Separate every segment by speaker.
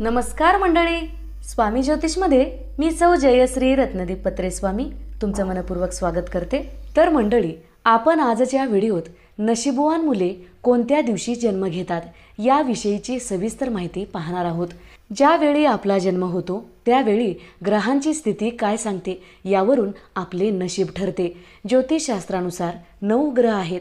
Speaker 1: नमस्कार मंडळी. स्वामी ज्योतिषमध्ये मी सौ जयश्री रत्नदीप पत्रे स्वामी तुमचं मनपूर्वक स्वागत करते. तर मंडळी आपण आजच्या व्हिडिओत नशिबवान मुले कोणत्या दिवशी जन्म घेतात याविषयीची सविस्तर माहिती पाहणार आहोत. ज्यावेळी आपला जन्म होतो त्यावेळी ग्रहांची स्थिती काय सांगते यावरून आपले नशीब ठरते. ज्योतिषशास्त्रानुसार नऊ ग्रह आहेत.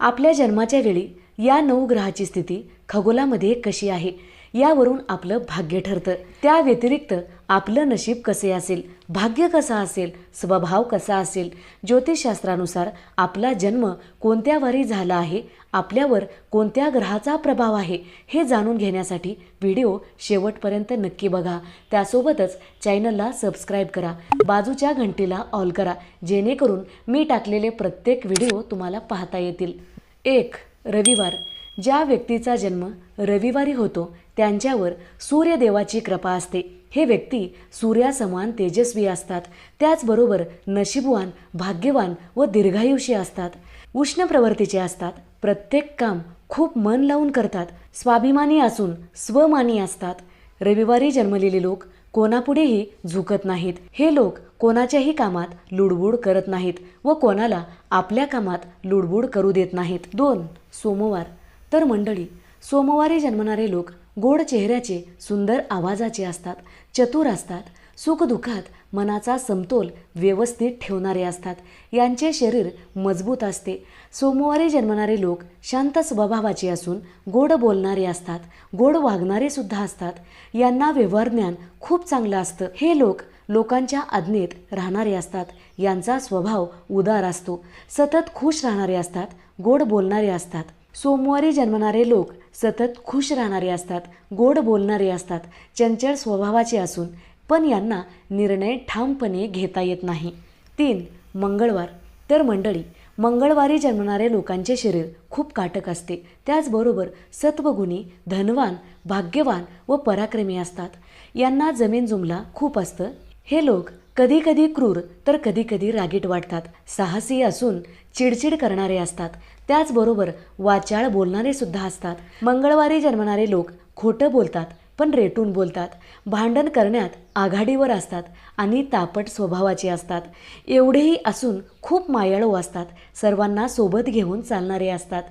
Speaker 1: आपल्या जन्माच्या वेळी या नऊ ग्रहाची स्थिती खगोलामध्ये कशी आहे? यावरून आपलं भाग्य ठरतं. त्या व्यतिरिक्त आपलं नशीब कसे असेल? भाग्य कसं असेल? स्वभाव कसा असेल? ज्योतिषशास्त्रानुसार आपला जन्म कोणत्या वारी झाला आहे? आपल्यावर कोणत्या ग्रहाचा प्रभाव आहे? हे जाणून घेण्यासाठी व्हिडिओ शेवटपर्यंत नक्की बघा. त्यासोबतच चॅनलला सबस्क्राईब करा. बाजूच्या घंटीला ऑल करा. जेणेकरून मी टाकलेले प्रत्येक व्हिडिओ तुम्हाला पाहता येतील. एक रविवार. ज्या व्यक्तीचा जन्म रविवारी होतो त्यांच्यावर सूर्यदेवाची कृपा असते. हे व्यक्ती सूर्यासमान तेजस्वी असतात. त्याचबरोबर नशीबवान भाग्यवान व दीर्घायुषी असतात. उष्ण प्रवृत्तीचे असतात. प्रत्येक काम खूप मन लावून करतात. स्वाभिमानी असून स्वमानी असतात. रविवारी जन्मलेले लोक कोणापुढेही झुकत नाहीत. हे लोक कोणाच्याही कामात लुडबुड करत नाहीत व कोणाला आपल्या कामात लुडबुड करू देत नाहीत. दोन सोमवार. तर मंडळी सोमवारी जन्मणारे लोक गोड चेहऱ्याचे सुंदर आवाजाचे असतात चतुर असतात सुखदुःखात मनाचा समतोल व्यवस्थित ठेवणारे असतात. यांचे शरीर मजबूत असते. सोमवारी जन्मणारे लोक शांत स्वभावाचे असून गोड बोलणारे असतात गोड वागणारे सुद्धा असतात. यांना व्यवहार ज्ञान खूप चांगलं असतं. हे लोक लोकांच्या आज्ञेत राहणारे असतात. यांचा स्वभाव उदार असतो. सतत खुश राहणारे असतात गोड बोलणारे असतात. सोमवारी जन्मणारे लोक सतत खुश राहणारे असतात गोड बोलणारे असतात चंचल स्वभावाचे असून पण यांना निर्णय ठामपणे घेता येत नाही. तीन मंगळवार. तर मंडळी मंगळवारी जन्मणाऱ्या लोकांचे शरीर खूप काटक असते. त्याचबरोबर सत्वगुणी धनवान भाग्यवान व पराक्रमी असतात. यांना जमीन जुमला खूप असतं. हे लोक कधी कधी क्रूर तर कधी कधी रागीट वाटतात. साहसी असून चिडचिड करणारे असतात. त्याचबरोबर वाचाळ बोलणारे सुद्धा असतात. मंगळवारी जन्मणारे लोक खोटं बोलतात पण रेटून बोलतात. भांडण करण्यात आघाडीवर असतात आणि तापट स्वभावाचे असतात. एवढेही असून खूप मायाळू असतात. सर्वांना सोबत घेऊन चालणारे असतात.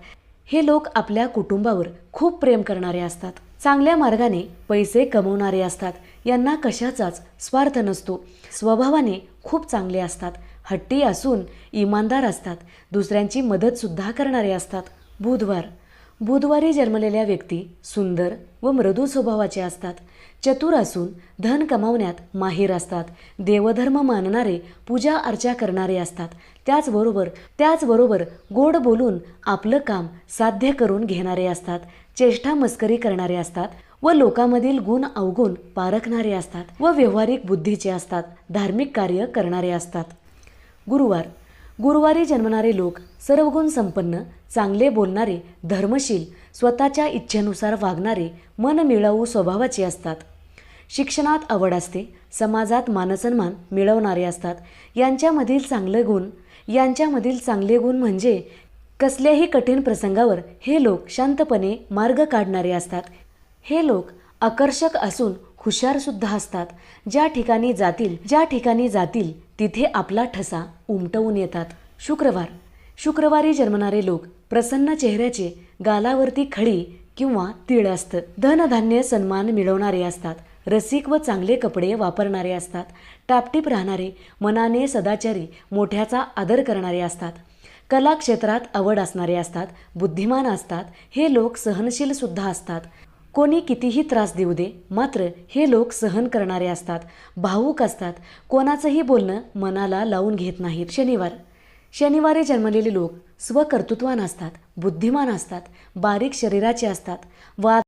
Speaker 1: हे लोक आपल्या कुटुंबावर खूप प्रेम करणारे असतात. चांगल्या मार्गाने पैसे कमवणारे असतात. यांना कशाचाच स्वार्थ नसतो. स्वभावाने खूप चांगले असतात. हट्टी असून इमानदार असतात. दुसऱ्यांची मदतसुद्धा करणारे असतात. बुधवार बुधवारी जन्मलेल्या व्यक्ती सुंदर व मृदू स्वभावाचे असतात. चतुर असून धन कमावण्यात माहीर असतात. देवधर्म मानणारे पूजा अर्चा करणारे असतात. त्याचबरोबर त्याचबरोबर गोड बोलून आपलं काम साध्य करून घेणारे असतात. चेष्टा मस्करी करणारे असतात व लोकांमधील गुण अवगुण पारखणारे असतात व व्यावहारिक बुद्धीचे असतात. धार्मिक कार्य करणारे असतात. गुरुवार गुरुवारी जन्मणारे लोक सर्वगुण संपन्न चांगले बोलणारे धर्मशील स्वतःच्या इच्छेनुसार वागणारे मन मिळवू स्वभावाचे असतात. शिक्षणात आवड असते समाजात मानसन्मान मिळवणारे असतात. यांच्यामधील चांगले गुण यांच्यामधील चांगले गुण म्हणजे कसल्याही कठीण प्रसंगावर हे लोक शांतपणे मार्ग काढणारे असतात. हे लोक आकर्षक असून हुशार सुद्धा असतात. ज्या ठिकाणी जातील ज्या ठिकाणी जातील तिथे आपला ठसा उमटवून येतात. शुक्रवार. शुक्रवारी जन्मणारे लोक प्रसन्न चेहऱ्याचे गालावरती खडी किंवा तीळ असतं. धनधान्य सन्मान मिळवणारे असतात. रसिक व चांगले कपडे वापरणारे असतात. टापटीप राहणारे मनाने सदाचारी मोठ्याचा आदर करणारे असतात. कलाक्षेत्रात आवड असणारे असतात. बुद्धिमान असतात. हे लोक सहनशील सुद्धा असतात. कोणी कितीही त्रास देऊ दे मात्र हे लोक सहन करणारे असतात भावूक असतात. कोणाचंही बोलणं मनाला लावून घेत नाहीत. शनिवार. शनिवारी जन्मलेले लोक स्वकर्तृत्वान असतात बुद्धिमान असतात बारीक शरीराचे असतात. वाद